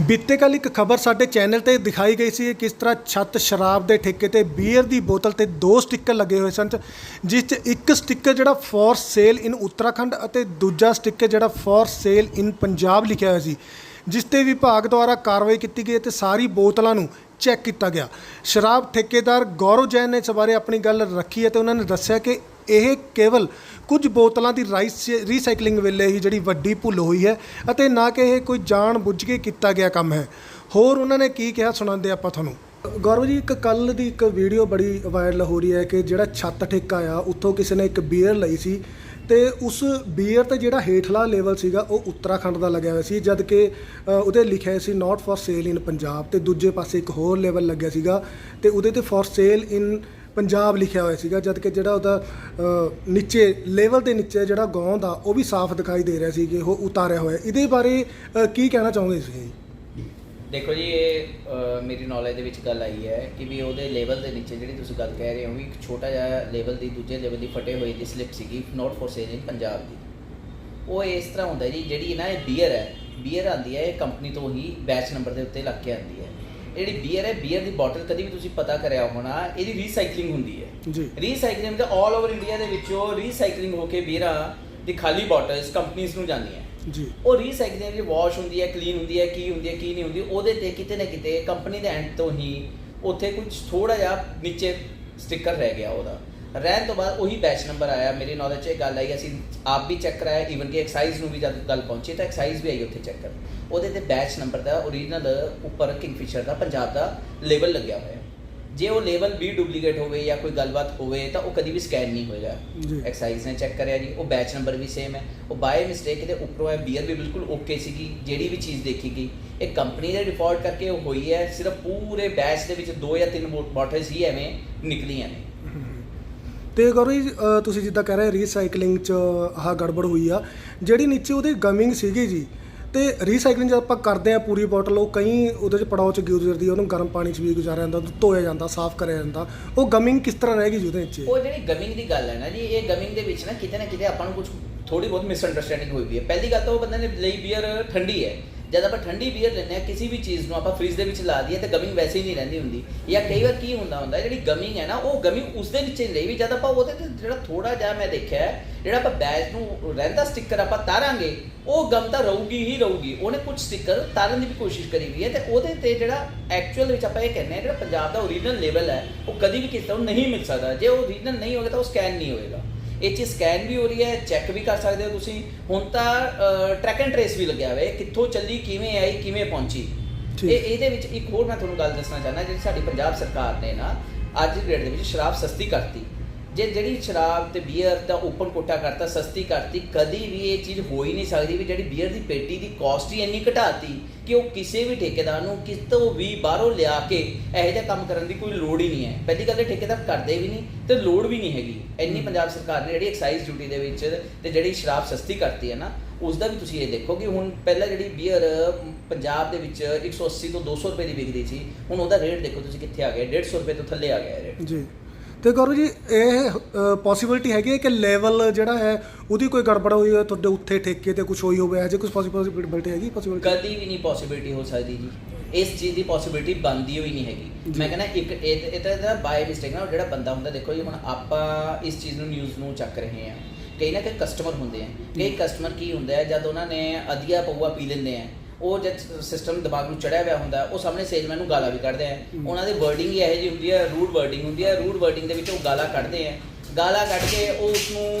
ਬੀਤੇ ਕੱਲ ਇੱਕ ਖਬਰ ਸਾਡੇ ਚੈਨਲ ਤੇ ਦਿਖਾਈ ਗਈ ਸੀ ਕਿ ਕਿਸ ਤਰ੍ਹਾਂ ਛੱਤ ਸ਼ਰਾਬ ਦੇ ਠੇਕੇ ਤੇ ਬੀਅਰ ਦੀ ਬੋਤਲ ਤੇ ਦੋ ਸਟicker ਲੱਗੇ ਹੋਏ ਸਨ, ਜਿਸ 'ਚ ਇੱਕ ਸਟicker ਜਿਹੜਾ ਫॉर ਸੇਲ ਇਨ ਉੱਤਰਾਖੰਡ ਅਤੇ ਦੂਜਾ ਸਟicker ਜਿਹੜਾ ਫॉर ਸੇਲ ਇਨ ਪੰਜਾਬ ਲਿਖਿਆ ਹੋਇਆ ਸੀ, ਜਿਸ ਤੇ ਵਿਭਾਗ ਦੁਆਰਾ ਕਾਰਵਾਈ ਕੀਤੀ ਗਈ ਤੇ ਸਾਰੀ ਬੋਤਲਾਂ ਨੂੰ ਚੈੱਕ ਕੀਤਾ ਗਿਆ। ਸ਼ਰਾਬ ਠੇਕੇਦਾਰ ਗੌਰਵ ਜੈਨ ਨੇ ਇਸ ਬਾਰੇ ਆਪਣੀ ਗੱਲ ਰੱਖੀ ਹੈ ਤੇ ਉਹਨਾਂ ਨੇ ਦੱਸਿਆ ਕਿ ਇਹ ਕੇਵਲ ਕੁਝ ਬੋਤਲਾਂ ਦੀ ਰਾਈਸ ਰੀਸਾਈਕਲਿੰਗ ਵੇਲੇ ਹੀ ਜਿਹੜੀ ਵੱਡੀ ਭੁੱਲ ਹੋਈ ਹੈ ਅਤੇ ਨਾ ਕਿ ਇਹ ਕੋਈ ਜਾਣ ਬੁੱਝ ਕੇ ਕੀਤਾ ਗਿਆ ਕੰਮ ਹੈ। ਹੋਰ ਉਹਨਾਂ ਨੇ ਕੀ ਕਿਹਾ ਸੁਣਾਉਂਦੇ ਆਪਾਂ ਤੁਹਾਨੂੰ? ਗੌਰਵ ਜੀ, ਇੱਕ ਕੱਲ ਦੀ ਇੱਕ ਵੀਡੀਓ ਬੜੀ ਵਾਇਰਲ ਹੋ ਰਹੀ ਹੈ ਕਿ ਜਿਹੜਾ ਛੱਤ ਠੇਕਾ ਆ, ਉੱਥੋਂ ਕਿਸੇ ਨੇ ਇੱਕ ਬੀਅਰ ਲਈ ਸੀ ਤੇ ਉਸ ਬੀਅਰ ਤੇ ਜਿਹੜਾ ਹੇਠਲਾ ਲੈਵਲ ਸੀਗਾ, ਉਹ ਉੱਤਰਾਖੰਡ ਦਾ ਲੱਗਿਆ ਹੋਇਆ ਸੀ, ਜਦ ਕਿ ਉਹਦੇ ਲਿਖਿਆ ਸੀ not for sale in Punjab ਤੇ ਦੂਜੇ ਪਾਸੇ ਇੱਕ ਹੋਰ ਲੈਵਲ ਲੱਗਿਆ ਸੀਗਾ ਤੇ ਉਹਦੇ ਤੇ ਫॉर ਸੇਲ ਇਨ ਪੰਜਾਬ ਲਿਖਿਆ ਹੋਇਆ ਸੀਗਾ, ਜਦ ਕਿ ਜਿਹੜਾ ਉਹਦਾ ਨੀਚੇ ਲੈਵਲ ਦੇ ਨੀਚੇ ਜਿਹੜਾ ਗੌਂਦ ਆ ਉਹ ਵੀ ਸਾਫ਼ ਦਿਖਾਈ ਦੇ ਰਿਹਾ ਸੀ ਕਿ ਉਹ ਉਤਾਰਿਆ ਹੋਇਆ ਇਹਦੇ ਬਾਰੇ ਕੀ ਕਹਿਣਾ ਚਾਹੋਗੇ ਤੁਸੀਂ? ਦੇਖੋ ਜੀ, ਇਹ ਮੇਰੀ ਨੌਲੇਜ ਦੇ ਵਿੱਚ ਗੱਲ ਆਈ ਹੈ ਕਿ ਵੀ ਉਹਦੇ ਲੈਵਲ ਦੇ ਨੀਚੇ ਜਿਹੜੀ ਤੁਸੀਂ ਗੱਲ ਕਹਿ ਰਹੇ ਹੋ ਵੀ ਇੱਕ ਛੋਟਾ ਜਿਹਾ ਲੈਵਲ ਦੀ, ਦੂਜੇ ਲੈਵਲ ਦੀ ਫਟੇ ਹੋਏ ਦੀ ਸਲਿੱਪ ਸੀਗੀ not for sale in Punjab ਦੀ। ਉਹ ਇਸ ਤਰ੍ਹਾਂ ਹੁੰਦਾ ਜੀ, ਜਿਹੜੀ ਨਾ ਇਹ ਬੀਅਰ ਹੈ ਬੀਅਰ ਆਂਦੀ ਹੈ, ਇਹ ਕੰਪਨੀ ਤੋਂ ਹੀ ਬੈਚ ਨੰਬਰ ਦੇ ਉੱਤੇ ਲੱਗ ਕੇ ਆਂਦੀ ਹੈ। ਜਿਹੜੀ ਬੀਅਰ ਹੈ ਬੀਅਰ ਦੀ ਬੋਟਲ ਕਦੀ ਵੀ ਤੁਸੀਂ ਪਤਾ ਕਰਿਆ ਹੋਣਾ ਇਹਦੀ ਰੀਸਾਈਕਲਿੰਗ ਹੁੰਦੀ ਹੈ। ਜੀ। ਰੀਸਾਈਕਲਿੰਗ ਦਾ 올 ਓਵਰ ਇੰਡੀਆ ਦੇ ਵਿੱਚੋਂ ਰੀਸਾਈਕਲਿੰਗ ਹੋ ਕੇ ਬੀਅਰਾਂ ਦੀ ਖਾਲੀ ਬੋਟਲਸ ਕੰਪਨੀਆਂ ਨੂੰ ਜਾਂਦੀਆਂ ਜੀ। ਉਹ ਰੀਸਾਈਕਲਿੰਗ ਦੀ ਵਾਸ਼ ਹੁੰਦੀ ਹੈ ਕਲੀਨ ਹੁੰਦੀ ਹੈ ਕੀ ਹੁੰਦੀ ਹੈ ਕੀ ਨਹੀਂ ਹੁੰਦੀ ਉਹਦੇ ਤੇ ਕਿਤੇ ਨਾ ਕਿਤੇ ਕੰਪਨੀ ਦੇ ਐਂਡ ਤੋਂ ਹੀ ਉੱਥੇ ਕੁਝ ਥੋੜਾ ਜਿਹਾ ਨੀਚੇ ਸਟicker ਰਹਿ ਗਿਆ ਉਹਦਾ। ਰਹਿਣ ਤੋਂ ਬਾਅਦ ਉਹੀ ਬੈਚ ਨੰਬਰ ਆਇਆ। ਮੇਰੀ ਨੌਲੇਜ 'ਚ ਇਹ ਗੱਲ ਆਈ ਅਸੀਂ ਆਪ ਵੀ ਚੈੱਕ ਕਰਾਇਆ ਈਵਨ ਕਿ ਐਕਸਾਈਜ਼ ਨੂੰ ਵੀ ਜਦ ਗੱਲ ਪਹੁੰਚੀ ਤਾਂ ਐਕਸਾਈਜ਼ ਵੀ ਆਈ ਉੱਥੇ ਚੈੱਕ ਕਰ ਉਹਦੇ ਤੇ ਬੈਚ ਨੰਬਰ ਦਾ ਓਰੀਜਨਲ ਉੱਪਰ ਕਿੰਗਫਿਸ਼ਰ ਦਾ ਪੰਜਾਬ ਦਾ ਲੇਬਲ ਲੱਗਿਆ ਹੋਇਆ। ਜੇ ਉਹ ਲੇਬਲ ਵੀ ਡੁਪਲੀਕੇਟ ਹੋਵੇ ਜਾਂ ਕੋਈ ਗੱਲਬਾਤ ਹੋਵੇ ਤਾਂ ਉਹ ਕਦੀ ਵੀ ਸਕੈਨ ਨਹੀਂ ਹੋਏਗਾ। ਐਕਸਾਈਜ਼ ਨੇ ਚੈੱਕ ਕਰਿਆ ਜੀ ਉਹ ਬੈਚ ਨੰਬਰ ਵੀ ਸੇਮ ਹੈ। ਉਹ ਬਾਏ ਮਿਸਟੇਕ ਇਹਦੇ ਉੱਪਰੋਂ ਹੈ ਬੀਅਰ ਵੀ ਬਿਲਕੁਲ ਓਕੇ ਸੀਗੀ ਜਿਹੜੀ ਵੀ ਚੀਜ਼ ਦੇਖੀ ਗਈ। ਇਹ ਕੰਪਨੀ ਦੇ ਡਿਫਾਲਟ ਕਰਕੇ ਹੋਈ ਹੈ ਸਿਰਫ ਪੂਰੇ ਬੈਚ ਦੇ ਵਿੱਚ ਦੋ ਜਾਂ ਤਿੰਨ ਬੋਟਲਸ ਹੀ ਐਵੇਂ ਨਿਕਲੀਆਂ ਨੇ। ਤੇ ਗੌਰਵ ਜੀ ਅ, ਤੁਸੀਂ ਜਿੱਦਾਂ ਕਹਿ ਰਹੇ ਰੀਸਾਈਕਲਿੰਗ ਚ ਆਹ ਗੜਬੜ ਹੋਈ ਆ ਜਿਹੜੀ ਨੀਚੇ ਉਹਦੀ ਗਮਿੰਗ ਸੀਗੀ ਜੀ ਤੇ ਰੀਸਾਈਕਲਿੰਗ ਜਦ ਆਪਾਂ ਕਰਦੇ ਆ ਪੂਰੀ ਬੋਟਲ ਉਹ ਕਈ ਉਹਦੇ ਚ ਪੜਾਅ ਚ ਗੁਜ਼ਰਦੀ ਆ ਉਹਨੂੰ ਗਰਮ ਪਾਣੀ ਚ ਵੀ ਗੁਜ਼ਾਰਿਆ ਜਾਂਦਾ ਧੋਇਆ ਜਾਂਦਾ ਸਾਫ਼ ਕਰਿਆ ਜਾਂਦਾ ਉਹ ਗਮਿੰਗ ਕਿਸ ਤਰ੍ਹਾਂ ਰਹਿ ਗਈ ਜੀ ਉਹਦੇ ਨੀਚੇ ਉਹ ਜਿਹੜੀ ਗਮਿੰਗ ਦੀ ਗੱਲ ਹੈ ਨਾ ਜੀ ਇਹ ਗਮਿੰਗ ਦੇ ਵਿੱਚ ਨਾ ਕਿਤੇ ਨਾ ਕਿਤੇ ਆਪਾਂ ਨੂੰ ਕੁਝ ਥੋੜੀ ਬਹੁਤ ਮਿਸਅੰਡਰਸਟੈਂਡਿੰਗ ਹੋਈ ਵੀ ਹੈ। ਪਹਿਲੀ ਗੱਲ ਤਾਂ ਉਹ ਬੰਦੇ ਨੇ ਲਈ ਬੀਅਰ ਠੰਡੀ ਹੈ। ਜਦ ਆਪਾਂ ਠੰਡੀ ਬੀਅਰ ਲੈਂਦੇ ਆ ਕਿਸੇ ਵੀ ਚੀਜ਼ ਨੂੰ ਆਪਾਂ ਫ੍ਰਿਜ ਦੇ ਵਿੱਚ ਲਾ ਦਈਏ ਤਾਂ ਗਮਿੰਗ ਵੈਸੇ ਹੀ ਨਹੀਂ ਰਹਿੰਦੀ ਹੁੰਦੀ। ਜਾਂ ਕਈ ਵਾਰ ਕੀ ਹੁੰਦਾ ਹੁੰਦਾ, ਜਿਹੜੀ ਗਮਿੰਗ ਹੈ ਨਾ, ਉਹ ਗਮਿੰਗ ਉਸ ਦੇ ਵਿੱਚ ਹੀ ਲਈ ਵੀ ਜਦ ਆਪਾਂ ਉਹਦੇ ਤੇ ਜਿਹੜਾ ਥੋੜਾ ਜਿਹਾ ਮੈਂ ਦੇਖਿਆ ਜਿਹੜਾ ਆਪਾਂ ਬੈਜ ਨੂੰ ਰਹਿੰਦਾ ਸਟicker ਆਪਾਂ ਤਾਰਾਂਗੇ, ਉਹ ਗਮ ਤਾਂ ਰਹੂਗੀ ਹੀ ਰਹੂਗੀ। ਉਹਨੇ ਕੁਝ ਸਟicker ਤਾਰਨ ਦੀ ਵੀ ਕੋਸ਼ਿਸ਼ ਕਰੀ ਵੀ ਹੈ ਤੇ ਉਹਦੇ ਤੇ ਜਿਹੜਾ ਐਕਚੁਅਲ ਵਿੱਚ ਆਪਾਂ ਇਹ ਕਹਿੰਦੇ ਆ ਜਿਹੜਾ ਪੰਜਾਬ ਦਾ ਓਰੀਜਨਲ ਲੈਵਲ ਹੈ, ਉਹ ਕਦੀ ਵੀ ਕਿਸੇ ਨੂੰ ਨਹੀਂ ਮਿਲ ਸਕਦਾ। ਜੇ ਉਹ ਓਰੀਜਨਲ ਨਹੀਂ ਹੋਵੇਗਾ ਤਾਂ ਉਹ ਸਕੈਨ ਨਹੀਂ ਹੋਏਗਾ ਇਹ ਚੀਜ਼ ਸਕੈਨ ਵੀ ਹੋ ਰਹੀ ਹੈ ਚੈੱਕ ਵੀ ਕਰ ਸਕਦੇ ਹੋ ਤੁਸੀਂ। ਹੁਣ ਤਾਂ ਟਰੈਕ ਐਂਡ ਟ੍ਰੇਸ ਵੀ ਲੱਗਿਆ ਹੋਇਆ ਹੈ ਕਿੱਥੋਂ ਚੱਲੀ ਕਿਵੇਂ ਆਈ ਕਿਵੇਂ ਪਹੁੰਚੀ। ਇਹ ਇਹਦੇ ਵਿੱਚ ਇੱਕ ਹੋਰ ਮੈਂ ਤੁਹਾਨੂੰ ਗੱਲ ਦੱਸਣਾ ਚਾਹੁੰਦਾ ਜਿਹੜੀ ਸਾਡੀ ਪੰਜਾਬ ਸਰਕਾਰ ਨੇ ਨਾ ਅੱਜ ਦੀ ਡੇਟ ਦੇ ਵਿੱਚ ਸ਼ਰਾਬ ਸਸਤੀ ਕਰਤੀ। ਜੇ ਜਿਹੜੀ ਸ਼ਰਾਬ ਤੇ ਬੀਅਰ ਦਾ ਓਪਨ ਕੋਟਾ ਕਰਤਾ ਸਸਤੀ ਕਰਤੀ ਕਦੀ ਵੀ ਇਹ ਚੀਜ਼ ਹੋ ਹੀ ਨਹੀਂ ਸਕਦੀ ਵੀ ਜਿਹੜੀ ਬੀਅਰ ਦੀ ਪੇਟੀ ਦੀ ਕਾਸਟ ਹੀ ਇੰਨੀ ਘਟਾਤੀ ਕਿ ਉਹ ਕਿਸੇ ਵੀ ਠੇਕੇਦਾਰ ਨੂੰ ਕਿਤੋਂ ਵੀ ਬਾਹਰੋਂ ਲਿਆ ਕੇ ਇਹੋ ਜਿਹਾ ਕੰਮ ਕਰਨ ਦੀ ਕੋਈ ਲੋੜ ਹੀ ਨਹੀਂ ਹੈ। ਪਹਿਲੀ ਗੱਲ ਤੇ ਠੇਕੇਦਾਰ ਕਰਦੇ ਵੀ ਨਹੀਂ ਤੇ ਲੋੜ ਵੀ ਨਹੀਂ ਹੈਗੀ। ਇੰਨੀ ਪੰਜਾਬ ਸਰਕਾਰ ਨੇ ਜਿਹੜੀ ਐਕਸਾਈਜ਼ ਡਿਊਟੀ ਦੇ ਵਿੱਚ ਤੇ ਜਿਹੜੀ ਸ਼ਰਾਬ ਸਸਤੀ ਕਰਤੀ ਹੈ ਨਾ ਉਸ ਦਾ ਵੀ ਤੁਸੀਂ ਇਹ ਦੇਖੋ ਕਿ ਹੁਣ ਪਹਿਲਾਂ ਜਿਹੜੀ ਬੀਅਰ ਪੰਜਾਬ ਦੇ ਵਿੱਚ 180 ਤੋਂ 200 ਰੁਪਏ ਦੀ ਵਿਕਦੀ ਸੀ ਹੁਣ ਉਹਦਾ ਰੇਟ ਦੇਖੋ ਤੁਸੀਂ ਕਿੱਥੇ ਆ ਗਿਆ 150 ਰੁਪਏ ਤੋਂ ਥੱਲੇ ਆ ਗਿਆ ਰੇਟ ਜੀ। ਤੇ ਗੌਰਵ ਜੀ ਇਹ ਪੋਸੀਬਿਲਿਟੀ ਹੈਗੀ ਹੈ ਕਿ ਲੈਵਲ ਜਿਹੜਾ ਹੈ ਉਹਦੀ ਕੋਈ ਗੜਬੜ ਹੋਈ ਹੋਵੇ ਤੁਹਾਡੇ ਉੱਥੇ ਠੇਕੇ ਤੇ ਕੁਝ ਹੋਈ ਹੋਵੇ ਅਜੇ ਕੁਝ ਪੋਸੀਬਿਲਿਟੀ ਹੈਗੀ ਪੋਸੀਬਿਲਿਟੀ ਕਦੀ ਵੀ ਨਹੀਂ ਪੋਸਿਬਿਲਿਟੀ ਹੋ ਸਕਦੀ ਜੀ। ਇਸ ਚੀਜ਼ ਦੀ ਪੋਸਿਬਿਲਿਟੀ ਬਣਦੀ ਹੋਈ ਨਹੀਂ ਹੈਗੀ। ਜੀ। ਮੈਂ ਕਹਿੰਦਾ ਇੱਕ ਇਹ ਤਾਂ ਇਹਦਾ ਬਾਈ ਮਿਸਟੇਕ ਨਾ ਜਿਹੜਾ ਬੰਦਾ ਹੁੰਦਾ ਦੇਖੋ ਜੀ ਹੁਣ ਆਪਾਂ ਇਸ ਚੀਜ਼ ਨੂੰ ਨਿਊਜ਼ ਨੂੰ ਚੱਕ ਰਹੇ ਹਾਂ। ਕਈ ਨਾ ਕਈ ਕਸਟਮਰ ਹੁੰਦੇ ਆ। ਕਈ ਕਸਟਮਰ ਕੀ ਹੁੰਦਾ ਹੈ ਜਦ ਉਹਨਾਂ ਨੇ ਅਧੀਆ ਪਊਆ ਪੀ ਲੈਂਦੇ ਆ। ਉਹ ਜਦ ਸਿਸਟਮ ਦਿਮਾਗ ਨੂੰ ਚੜਿਆ ਹੋਇਆ ਹੁੰਦਾ ਉਹ ਸਾਹਮਣੇ ਸੇਲਮੈਨ ਨੂੰ ਗਾਲਾਂ ਵੀ ਕੱਢਦੇ ਆ। ਉਹਨਾਂ ਦੀ ਵਰਡਿੰਗ ਹੀ ਇਹੋ ਜਿਹੀ ਹੁੰਦੀ ਹੈ ਰੂਡ ਵਰਡਿੰਗ ਹੁੰਦੀ ਹੈ ਰੂਡ ਵਰਡਿੰਗ ਦੇ ਵਿੱਚ ਉਹ ਗਾਲਾਂ ਕੱਢਦੇ ਆ ਗਾਲਾਂ ਕੱਢ ਕੇ ਉਹ ਉਸ ਨੂੰ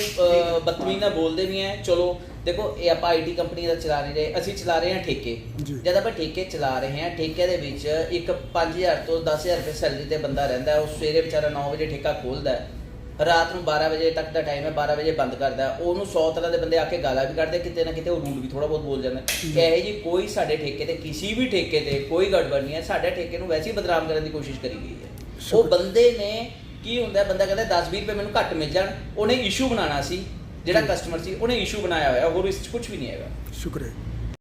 ਬਦਤਮੀਜ਼ ਨਾਲ ਬੋਲਦੇ ਵੀ ਆ ਚਲੋ ਦੇਖੋ ਇਹ ਆਪਾਂ ਆਈਟੀ ਕੰਪਨੀ ਦਾ ਚਲਾ ਨਹੀਂ ਰਹੇ ਅਸੀਂ ਚਲਾ ਰਹੇ ਹਾਂ ਠੇਕੇ ਜੀ। ਜਦ ਆਪਾਂ ਠੇਕੇ ਚਲਾ ਰਹੇ ਹਾਂ ਠੇਕੇ ਦੇ ਵਿੱਚ ਇੱਕ 5000 ਤੋਂ 10000 ਰੁਪਏ ਸੈਲਰੀ ਤੇ ਬੰਦਾ ਰਹਿੰਦਾ। ਉਹ ਸਵੇਰੇ ਵਿਚਾਰਾ 9 ਵਜੇ ਠੇਕਾ ਖੋਲਦਾ ਹੈ। ਰਾਤ ਨੂੰ 12 ਵਜੇ ਤੱਕ ਦਾ ਟਾਈਮ ਹੈ 12 ਵਜੇ ਬੰਦ ਕਰਦਾ। ਉਹਨੂੰ 100 ਤਰ੍ਹਾਂ ਦੇ ਬੰਦੇ ਆ ਕੇ ਗਾਲਾਂ ਵੀ ਕੱਢਦੇ ਕਿਤੇ ਨਾ ਕਿਤੇ ਉਹ ਰੂਡ ਵੀ ਥੋੜਾ ਬਹੁਤ ਬੋਲ ਜਾਂਦਾ। ਕਿ ਇਹ ਜੀ ਕੋਈ ਸਾਡੇ ਠੇਕੇ ਤੇ ਕਿਸੇ ਵੀ ਠੇਕੇ ਤੇ ਕੋਈ ਗੜਬੜ ਨਹੀਂ ਹੈ ਸਾਡੇ ਠੇਕੇ ਨੂੰ ਵੈਸੇ ਹੀ ਬਦਨਾਮ ਕਰਨ ਦੀ ਕੋਸ਼ਿਸ਼ ਕਰੀ ਗਈ ਹੈ ਉਹ। ਬੰਦੇ ਨੇ ਕੀ ਹੁੰਦਾ ਬੰਦਾ ਕਹਿੰਦਾ 10 20 ਰੁਪਏ ਮੈਨੂੰ ਘੱਟ ਮਿਲ ਜਾਣ ਉਹਨੇ ਇਸ਼ੂ ਬਣਾਉਣਾ ਸੀ ਜਿਹੜਾ। ਕਸਟਮਰ ਸੀ ਉਹਨੇ ਇਸ਼ੂ ਬਣਾਇਆ ਹੋਇਆ ਹੋਰ ਇਸ 'ਚ ਕੁਝ ਵੀ ਨਹੀਂ ਹੈਗਾ ਸ਼ੁਕਰੀਆ